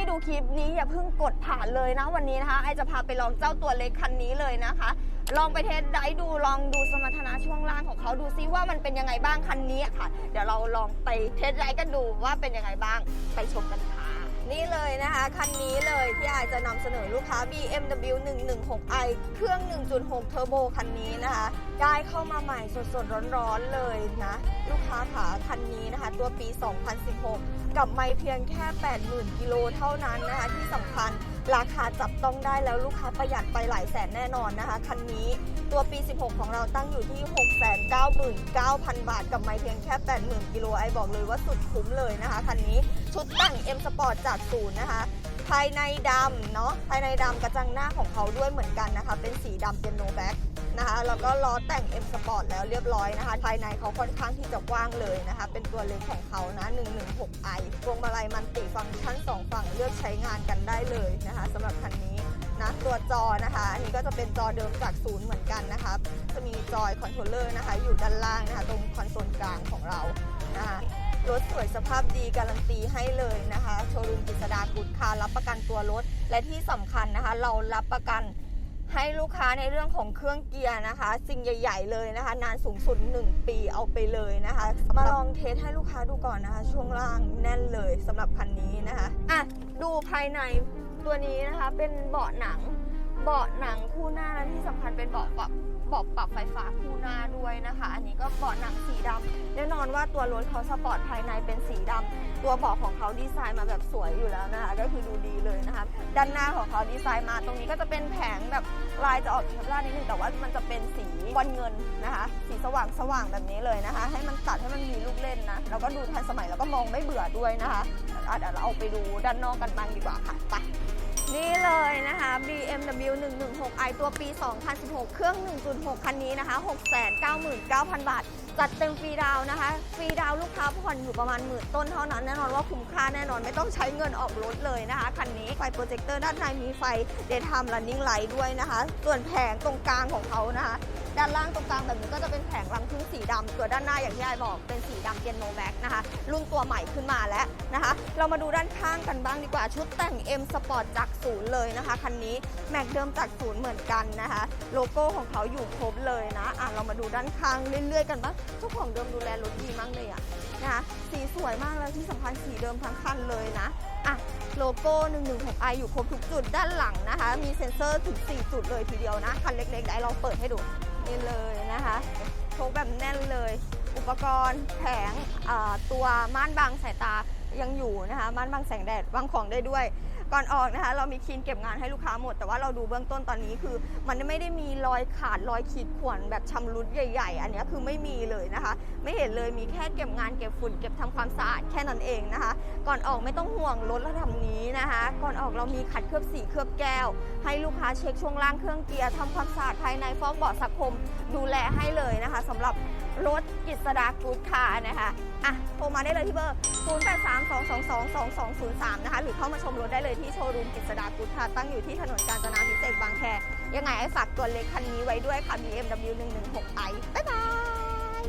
ไม่ดูคลิปนี้อย่าเพิ่งกดผ่านเลยนะวันนี้นะคะ ไอจะพาไปลองเจ้าตัวเล็กคันนี้เลยนะคะ ลองไปเทสได้ดูลองดูสมรรถนะช่วงล่างของเขาดูซิว่ามันเป็นยังไงบ้างคันนี้ค่ะ เดี๋ยวเราลองไปเทสไดกันดูว่าเป็นยังไงบ้างไปชมกันค่ะ นี่เลยนะคะ คันนี้เลยที่ไอจะนำเสนอลูกค้า BMW 116i เครื่อง 1.6 เทอร์โบคันนี้นะคะ ได้เข้ามาใหม่สดๆ ร้อนๆเลยนะ ลูกค้าขาคันนี้นะคะ ตัวปี 2016 กับไม่เพียงแค่ 80,000 กิโลเท่านั้นนะคะ ที่สำคัญราคาจับต้องได้แล้วลูกค้าประหยัดไปหลายแสนแน่นอนนะคะ คันนี้ตัวปี 16 ของเราตั้งอยู่ที่ 699,000 บาท กับไม่เพียงแค่ 80,000 กิโลไอบอกเลยว่าสุดคุ้มเลยนะคะ คันนี้ ชุดแต่ง M Sport จากศูนย์นะคะ ภายในดำเนาะภายในดำกระจังหน้าของเขาด้วยเหมือนกันนะคะ เป็นสีดำเป็นโนแบ็กนะคะแล้วก็ล้อแต่ง M Sport แล้วเรียบร้อยนะคะ ภายในเขาค่อนข้างที่จะกว้างเลยนะคะ เป็นตัวเล็กของเขานะ 116i พวงมาลัยมันติฟังก์ชันสองฝั่งเลือกใช้งานกันได้เลยนะคะสำหรับคันนี้นะตัวจอนะคะอันนี้ก็จะเป็นจอเดิมจากศูนย์เหมือนกันนะคะจะมีจอยคอนโทรลเลอร์นะคะ อยู่ด้านล่างนะคะ ตรงคอนโซลกลางของเรา รถสวยสภาพดีการันตีให้เลยนะคะ โชว์รูมกฤษดากุดคาร์รับประกันตัวรถ และที่สำคัญนะคะ เรารับประกันให้ลูกค้าในเรื่องของเครื่องเกียร์นะคะ สิ่งใหญ่ ๆ เลยนะคะ นานสูงสุด 1 ปีเอาไปเลยนะคะ มาลองเทสให้ลูกค้าดูก่อนนะคะ ช่วงล่างแน่นเลยสำหรับคันนี้นะคะอะดูภายในตัวนี้นะคะเป็นเบาะหนัง เบาะหนังคู่หน้าและที่สำคัญเป็นเบาะปรับเบาะปรับไฟฟ้าคู่หน้าด้วยนะคะ อันนี้ก็เบาะหนังสีดำแน่นอนว่าตัวรถเขาสปอร์ตภายในเป็นสีดำตัวเบาะของเขาดีไซน์มาแบบสวยอยู่แล้วนะคะ ก็คือดูดีเลยนะคะด้านหน้าของเขาดีไซน์มาตรงนี้ก็จะเป็นแผงแบบลายจะออกเทปล่านิดนึงแต่ว่ามันจะเป็นสีบอลเงินนะคะ สีสว่างสว่างแบบนี้เลยนะคะ ให้มันตัดให้มันมีลูกเล่นนะแล้วก็ดูทันสมัยแล้วก็มองไม่เบื่อด้วยนะคะอะเดี๋ยวเราเอาไปดูด้านนอกกันบ้างดีกว่าค่ะไป BMW 116i ตัวปี 2016 เครื่อง 1.6 คันนี้นะคะ 699,000 บาท จัดเต็มฟรีดาวนะคะ ฟรีดาวลูกค้าผ่อนอยู่ประมาณหมื่นต้นเท่านั้นแน่นอนว่าคุ้มค่าแน่นอนไม่ต้องใช้เงินออกรถเลยนะคะ คันนี้ไฟโปรเจคเตอร์ด้านในมีไฟเดทามรันนิ่งไลท์ด้วยนะคะ ส่วนแผงตรงกลางของเขานะคะ ด้านล่างตรงกลางแบบนี้ก็จะเป็นแผงรังพึ่งสีดำตัวด้านหน้าอย่างที่ไอบอกเป็นสีดำเปียโนแบ็กนะคะ รุ่นตัวใหม่ขึ้นมาแล้วนะคะ เรามาดูด้านข้างกันบ้างดีกว่าชุดแต่ง M Sport จากศูนย์เลยนะคะ คันนี้แม็กเดิมจากศูนย์เหมือนกันนะคะ โลโก้ของเขาอยู่ครบเลยนะอะเรามาดูด้านข้างเรื่อยๆกันบ้างเจ้าของเดิมดูแลรถดีมากเลยอะนะคะสีสวยมากเลยที่สำคัญสีเดิมทั้งคันเลยนะอะโลโก้ 116i อยู่ครบทุกจุดด้านหลังนะคะ มีเซ็นเซอร์ถึง 4 จุดเลยทีเดียวนะ คันเล็กๆ ได้ลองเปิดให้ดู นี่เลยนะคะโชกแบบแน่นเลย อุปกรณ์แผงตัวม่านบังสายตายังอยู่นะคะม่านบังแสงแดดวางของได้ด้วย ก่อนออกนะคะ เรามีคลีนเก็บงานให้ลูกค้าหมด แต่ว่าเราดูเบื้องต้นตอนนี้คือ มันไม่ได้มีรอยขาดรอยขีดข่วนแบบชำรุดใหญ่ ๆ อันนี้คือไม่มีเลยนะคะ ไม่เห็นเลยมีแค่เก็บงานเก็บฝุ่นเก็บทำความสะอาดแค่นั้นเองนะคะ ก่อนออกไม่ต้องห่วงรถระดับนี้นะคะ ก่อนออกเรามีขัดเคลือบสีเคลือบแก้ว ให้ลูกค้าเช็คช่วงล่างเครื่องเกียร์ทำความสะอาดภายในฟอกเบาะสักคมดูแลให้เลยนะคะสำหรับ รถกิษดากูดคานะคะอะโทรมาได้เลยที่เบอร์ 0832222203 นะคะ หรือเข้ามาชมรถได้เลยที่โชว์รูมกิษดากูดคาตั้งอยู่ที่ถนนกาญจนาพิเศษบางแค ยังไงไอ้ฝากตัวเล็กคันนี้ไว้ด้วยค่ะ BMW 116i บ๊ายบาย